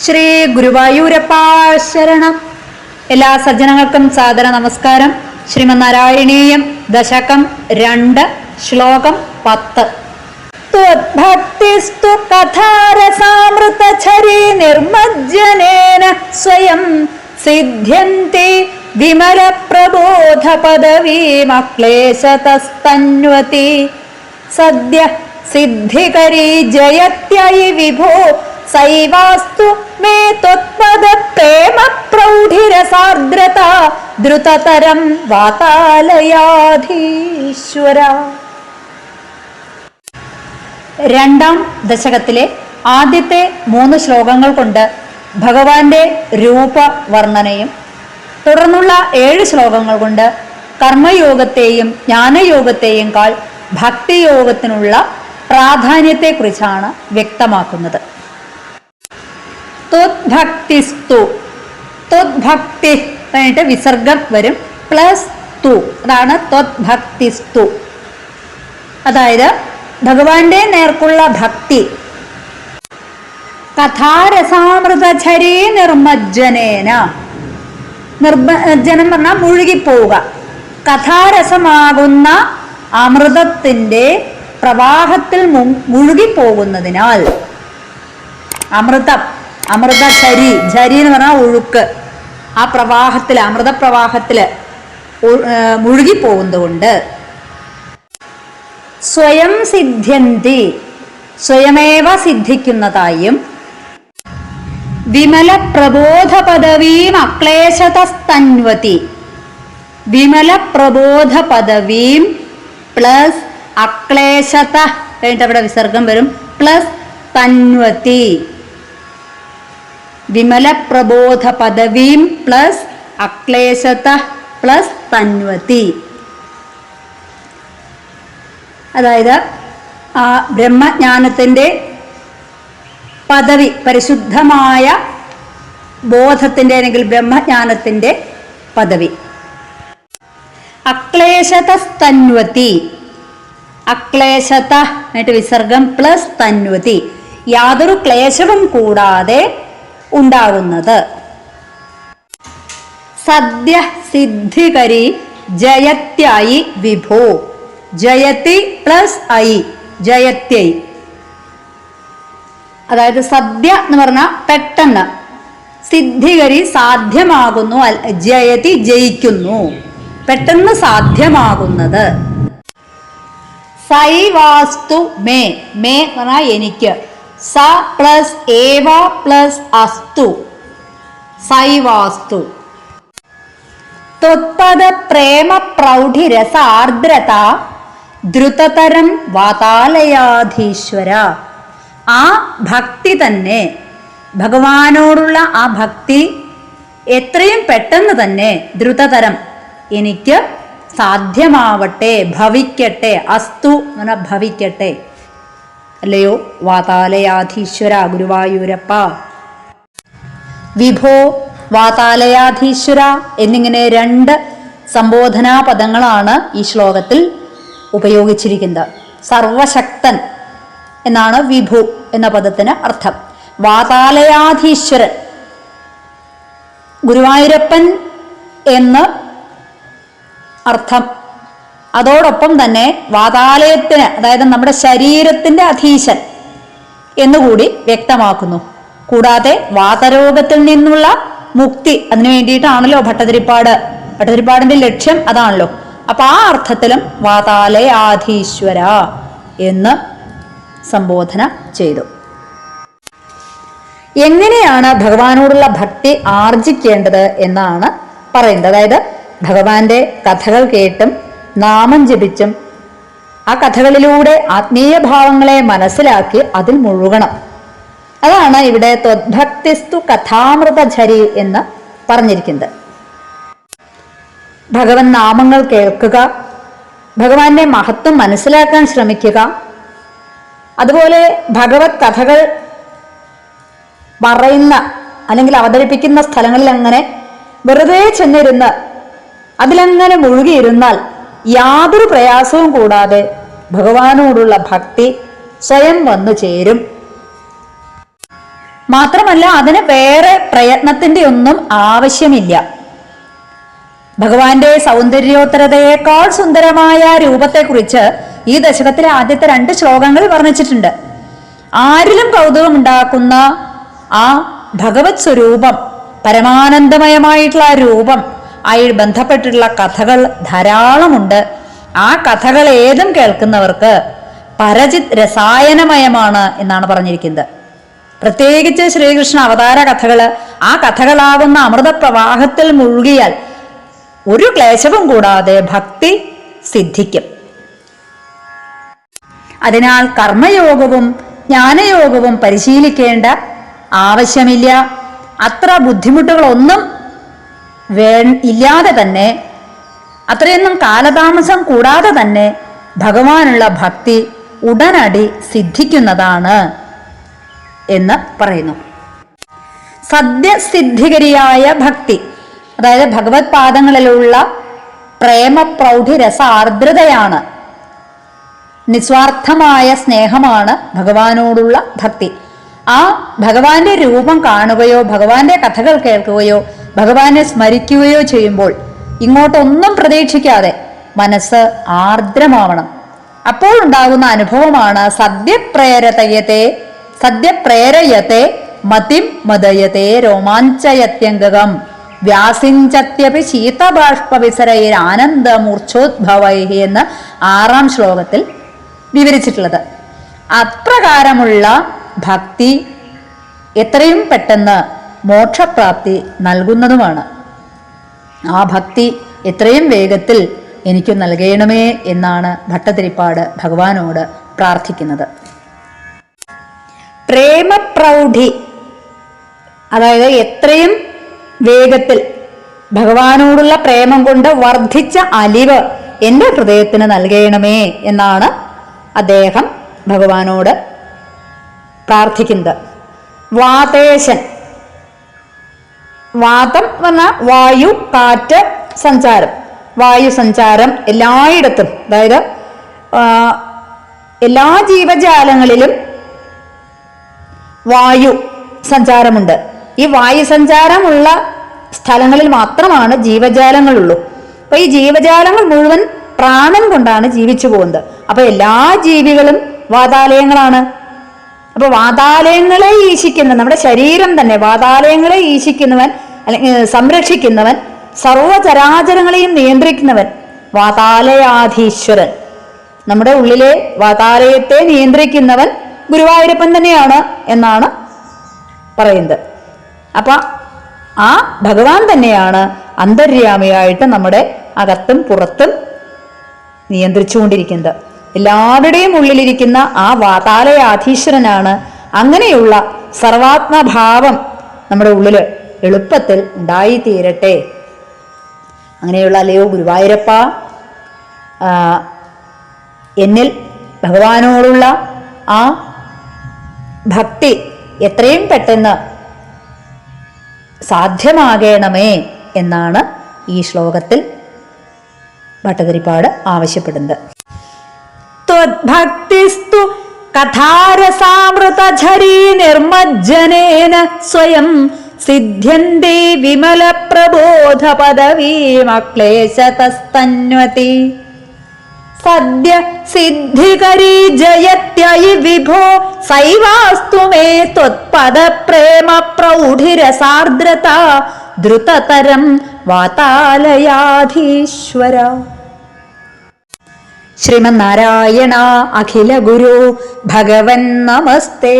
ശ്രീ ശരണം. എല്ലാ സജ്ജനങ്ങൾക്കും സാദര നമസ്കാരം. ശ്രീമന്നാരായണീയം ദശകം രണ്ട് ശ്ലോകം പത്ത്. ത്വദ്ഭക്തിസ്തു കഥാരസാമൃതചരീ നിർമ്മജ്ജനേന സ്വയം സിദ്ധ്യന്തി വിമല പ്രബോധ പദവീമക്ലേശതസ്തന്വതി സദ്യ സിദ്ധികരി ജയത്യൈ വിഭോ സൈവാസ്തു മേ ത്വത്പദ പ്രേമ പ്രൗഢിരസാർദ്രത ദ്രുതതരം വാതാലയാധീശ്വര. രണ്ടാം ദശകത്തിലെ ആദ്യത്തെ മൂന്ന് ശ്ലോകങ്ങൾ കൊണ്ട് ഭഗവാന്റെ രൂപ വർണനയും തുടർന്നുള്ള ഏഴ് ശ്ലോകങ്ങൾ കൊണ്ട് കർമ്മയോഗത്തെയും ജ്ഞാനയോഗത്തെയും കാൾ ഭക്തിയോഗത്തിനുള്ള പ്രാധാന്യത്തെക്കുറിച്ചാണ് വ്യക്തമാക്കുന്നത്. ത്വദ്ഭക്തിസ്തു. തുദ്ഭക്തി കഴിഞ്ഞിട്ട് വിസർഗം വരും. പ്ലസ് തു. അതാണ് ത്വദ്ഭക്തിസ്തു. അതായത് ഭഗവാന്റെ നേർക്കുള്ള ഭക്തി. കഥാരസാമൃതചരേ നിർമ്മജ്ജനേന നിർമ്മജ്ജനം പറഞ്ഞാൽ മുഴുകിപ്പോവുക. കഥാരസമാകുന്ന അമൃതത്തിന്റെ പ്രവാഹത്തിൽ മുഴുകിപ്പോകുന്നതിനാൽ അമൃതം. അമൃതചരി ചരി എന്ന് പറഞ്ഞാൽ ഒഴുക്ക് ആ പ്രവാഹത്തിൽ അമൃത ഏ, മുഴുകിപ്പോകുന്നതുകൊണ്ട് സ്വയം സിദ്ധ്യന്തി സ്വയമേവ സിദ്ധിക്കുന്നതായും വിമല പ്രബോധ പദവീം അക്ലേശതസ്തന്വതി. വിമല പ്രബോധ പദവീം പ്ലസ് അക്ലേശത. കഴിഞ്ഞിട്ട് അവിടെ വിസർഗം വരും. പ്ലസ് തന്വതി. വിമല പ്രബോധ പദവീം പ്ലസ് അക്ലേശത പ്ലസ് തന്വതി അതായത് ആ ബ്രഹ്മജ്ഞാനത്തിന്റെ പദവി പരിശുദ്ധമായ ബോധത്തിന്റെ അല്ലെങ്കിൽ ബ്രഹ്മജ്ഞാനത്തിന്റെ പദവി. അക്ലേശതസ്തന്വതി അക്ലേശത എന്നിട്ട് വിസർഗം പ്ലസ് തന്വതി യാതൊരു ക്ലേശവും കൂടാതെ ഉണ്ടാകുന്നത്. സദ്യ സിദ്ധികരി ജയത്യായി വിഭോ. ജയത്തി പ്ലസ് ഐ ജയത്യൈ അതായത് സദ്യ എന്ന് പറഞ്ഞാൽ പെട്ടെന്ന്. സിദ്ധികരി സാധ്യമാകുന്നു ജയതി ജയിക്കുന്നു. പെട്ടെന്ന് സാധ്യമാകുന്നത്. സൈവാസ്തു മേ മേ എന്ന് പറഞ്ഞാൽ എനിക്ക്. സ പ്ലസ് ഏവ പ്ലസ് അസ്തു. സൈവാസ്തു. ത്വത്പദ പ്രേമ പ്രൗഢിരസ ആർദ്രത ദ്രുതതരം വാതാലയാധീശ്വര. ആ ഭക്തി തന്നെ ഭഗവാനോടുള്ള ആ ഭക്തി എത്രയും പെട്ടെന്ന് തന്നെ ദ്രുതതരം എനിക്ക് സാധ്യമാവട്ടെ ഭവിക്കട്ടെ അസ്തു എന്ന് ഭവിക്കട്ടെ. അല്ലയോ? വാതാലയാധീശ്വര ഗുരുവായൂരപ്പ. വിഭോ വാതാലയാധീശ്വര എന്നിങ്ങനെ രണ്ട് സംബോധനാ പദങ്ങളാണ് ഈ ശ്ലോകത്തിൽ ഉപയോഗിച്ചിരിക്കുന്നത്. സർവശക്തൻ എന്നാണ് വിഭു എന്ന പദത്തിന് അർത്ഥം. വാതാലയാധീശ്വരൻ ഗുരുവായൂരപ്പൻ എന്ന് അർത്ഥം അതോടൊപ്പം തന്നെ വാതാലയത്തിന് അതായത് നമ്മുടെ ശരീരത്തിന്റെ അധീശൻ എന്നുകൂടി വ്യക്തമാക്കുന്നു. കൂടാതെ വാതരോഗത്തിൽ നിന്നുള്ള മുക്തി അതിനു വേണ്ടിയിട്ടാണല്ലോ ഭട്ടതിരിപ്പാട്. ഭട്ടതിരിപ്പാടിന്റെ ലക്ഷ്യം അതാണല്ലോ. അപ്പൊ ആ അർത്ഥത്തിലും വാതാലയാധീശ്വര എന്ന് സംബോധന ചെയ്തു. എങ്ങനെയാണ് ഭഗവാനോടുള്ള ഭക്തി ആർജിക്കേണ്ടത് എന്നാണ് പറയുന്നത്? അതായത് ഭഗവാന്റെ കഥകൾ കേട്ടും നാമം ജപിച്ചും ആ കഥകളിലൂടെ ആത്മീയ ഭാവങ്ങളെ മനസ്സിലാക്കി അതിൽ മുഴുകണം. അതാണ് ഇവിടെ ത്വദ്ഭക്തിസ്തു കഥാമൃതചരി എന്ന് പറഞ്ഞിരിക്കുന്നത്. ഭഗവൻ നാമങ്ങൾ കേൾക്കുക ഭഗവാന്റെ മഹത്വം മനസ്സിലാക്കാൻ ശ്രമിക്കുക അതുപോലെ ഭഗവത് കഥകൾ പറയുന്ന അല്ലെങ്കിൽ അവതരിപ്പിക്കുന്ന സ്ഥലങ്ങളിൽ അങ്ങനെ വെറുതെ ചെന്നിരുന്ന് അതിലങ്ങനെ മുഴുകിയിരുന്നാൽ യാതൊരു പ്രയാസവും കൂടാതെ ഭഗവാനോടുള്ള ഭക്തി സ്വയം വന്നു ചേരും. മാത്രമല്ല അതിന് വേറെ പ്രയത്നത്തിന്റെ ഒന്നും ആവശ്യമില്ല. ഭഗവാന്റെ സൗന്ദര്യോത്തരതയേക്കാൾ സുന്ദരമായ രൂപത്തെക്കുറിച്ച് ഈ ദശകത്തിലെ ആദ്യത്തെ രണ്ട് ശ്ലോകങ്ങൾ വർണിച്ചിട്ടുണ്ട്. ആരിലും കൗതുകമുണ്ടാക്കുന്ന ആ ഭഗവത് സ്വരൂപം പരമാനന്ദമയമായിട്ടുള്ള ആ രൂപം ആയി ബന്ധപ്പെട്ടിട്ടുള്ള കഥകൾ ധാരാളമുണ്ട്. ആ കഥകൾ ഏതും കേൾക്കുന്നവർക്ക് പരജിത് രസായനമയമാണ് എന്നാണ് പറഞ്ഞിരിക്കുന്നത്. പ്രത്യേകിച്ച് ശ്രീകൃഷ്ണ അവതാര കഥകൾ ആ കഥകളാകുന്ന അമൃത പ്രവാഹത്തിൽ മുഴുകിയാൽ ഒരു ക്ലേശവും കൂടാതെ ഭക്തി സിദ്ധിക്കും. അതിനാൽ കർമ്മയോഗവും ജ്ഞാനയോഗവും പരിശീലിക്കേണ്ട ആവശ്യമില്ല. അത്ര ബുദ്ധിമുട്ടുകളൊന്നും വേ ഇല്ലാതെ തന്നെ അത്രയൊന്നും കാലതാമസം കൂടാതെ തന്നെ ഭഗവാനുള്ള ഭക്തി ഉടനടി സിദ്ധിക്കുന്നതാണ് എന്ന് പറയുന്നു. സദ്യസിദ്ധികരിയായ ഭക്തി അതായത് ഭഗവത് പാദങ്ങളിലുള്ള പ്രേമപ്രൗഢി രസ ആർദ്രതയാണ് നിസ്വാർത്ഥമായ സ്നേഹമാണ് ഭഗവാനോടുള്ള ഭക്തി. ആ ഭഗവാന്റെ രൂപം കാണുകയോ ഭഗവാന്റെ കഥകൾ കേൾക്കുകയോ ഭഗവാനെ സ്മരിക്കുകയോ ചെയ്യുമ്പോൾ ഇങ്ങോട്ടൊന്നും പ്രതീക്ഷിക്കാതെ മനസ്സ് ആർദ്രമാവണം. അപ്പോൾ ഉണ്ടാകുന്ന അനുഭവമാണ് സദ്യപ്രേരതയത്തെ സദ്യപ്രേരയത്തെ മതിം മതയത്തെ രോമാഞ്ചയത്യംഗകം. വ്യാസിഞ്ചത്യപി ശീതബാഷ്പവിസരയിൽ ആനന്ദമൂർച്ഛോദ്ഭവൈ എന്ന് ആറാം ശ്ലോകത്തിൽ വിവരിച്ചിട്ടുള്ളത്. അപ്രകാരമുള്ള ഭക്തി എത്രയും പെട്ടെന്ന് മോക്ഷപ്രാപ്തി നൽകുന്നതുമാണ്. ആ ഭക്തി എത്രയും വേഗത്തിൽ എനിക്ക് നൽകണമേ എന്നാണ് ഭട്ടതിരിപ്പാട് ഭഗവാനോട് പ്രാർത്ഥിക്കുന്നത്. പ്രേമപ്രൗഢി അതായത് എത്രയും വേഗത്തിൽ ഭഗവാനോടുള്ള പ്രേമം കൊണ്ട് വർദ്ധിച്ച അലിവ് എന്റെ ഹൃദയത്തിന് നൽകണമേ എന്നാണ് അദ്ദേഹം ഭഗവാനോട് പ്രാർത്ഥിക്കുന്നത്. വാതേശൻ വാതം പറഞ്ഞ വായു കാറ്റ് സഞ്ചാരം. വായു സഞ്ചാരം എല്ലായിടത്തും. അതായത് എല്ലാ ജീവജാലങ്ങളിലും വായു സഞ്ചാരമുണ്ട്. ഈ വായു സഞ്ചാരമുള്ള സ്ഥലങ്ങളിൽ മാത്രമാണ് ജീവജാലങ്ങളുള്ളൂ. അപ്പൊ ഈ ജീവജാലങ്ങൾ മുഴുവൻ പ്രാണൻ കൊണ്ടാണ് ജീവിച്ചു പോകുന്നത്. അപ്പൊ എല്ലാ ജീവികളും വാതാലയങ്ങളാണ്. അപ്പൊ വാതാലയങ്ങളെ ഈശിക്കുന്ന നമ്മുടെ ശരീരം തന്നെ വാതാലയങ്ങളെ ഈശിക്കുന്നവൻ അല്ലെങ്കിൽ സംരക്ഷിക്കുന്നവൻ സർവചരാചരങ്ങളെയും നിയന്ത്രിക്കുന്നവൻ വാതാലയാധീശ്വരൻ. നമ്മുടെ ഉള്ളിലെ വാതാലയത്തെ നിയന്ത്രിക്കുന്നവൻ ഗുരുവായൂരപ്പൻ തന്നെയാണ് എന്നാണ് പറയുന്നത്. അപ്പൊ ആ ഭഗവാൻ തന്നെയാണ് അന്തര്യാമിയായിട്ട് നമ്മുടെ അകത്തും പുറത്തും നിയന്ത്രിച്ചുകൊണ്ടിരിക്കുന്നത്. എല്ലാവരുടെയും ഉള്ളിലിരിക്കുന്ന ആ വാതാലയാധീശ്വരനാണ് അങ്ങനെയുള്ള സർവാത്മഭാവം നമ്മുടെ ഉള്ളിൽ എളുപ്പത്തിൽ ഉണ്ടായിത്തീരട്ടെ. അങ്ങനെയുള്ള അല്ലയോ ഗുരുവായൂരപ്പ എന്നിൽ ഭഗവാനോടുള്ള ആ ഭക്തി എത്രയും പെട്ടെന്ന് സാധ്യമാകണമേ എന്നാണ് ഈ ശ്ലോകത്തിൽ ഭട്ടതിരിപ്പാട് ആവശ്യപ്പെടുന്നത്. ത്വദ്ഭക്തിസ്തു കഥാരസാമൃതఝരീ നിർമ്മജ്ജനേന സ്വയം സിദ്ധ്യന്തേ വിമല പ്രബോധ പദവീമക്ലേശതസ്തന്വതി സദ്യ സിദ്ധികരീ ജയത്യയി വിഭോ സൈവാസ്തു മേ ത്വത്പദ ശ്രീമന്നാരായണ അഖില ഗുരു ഭഗവൻ നമസ്തേ.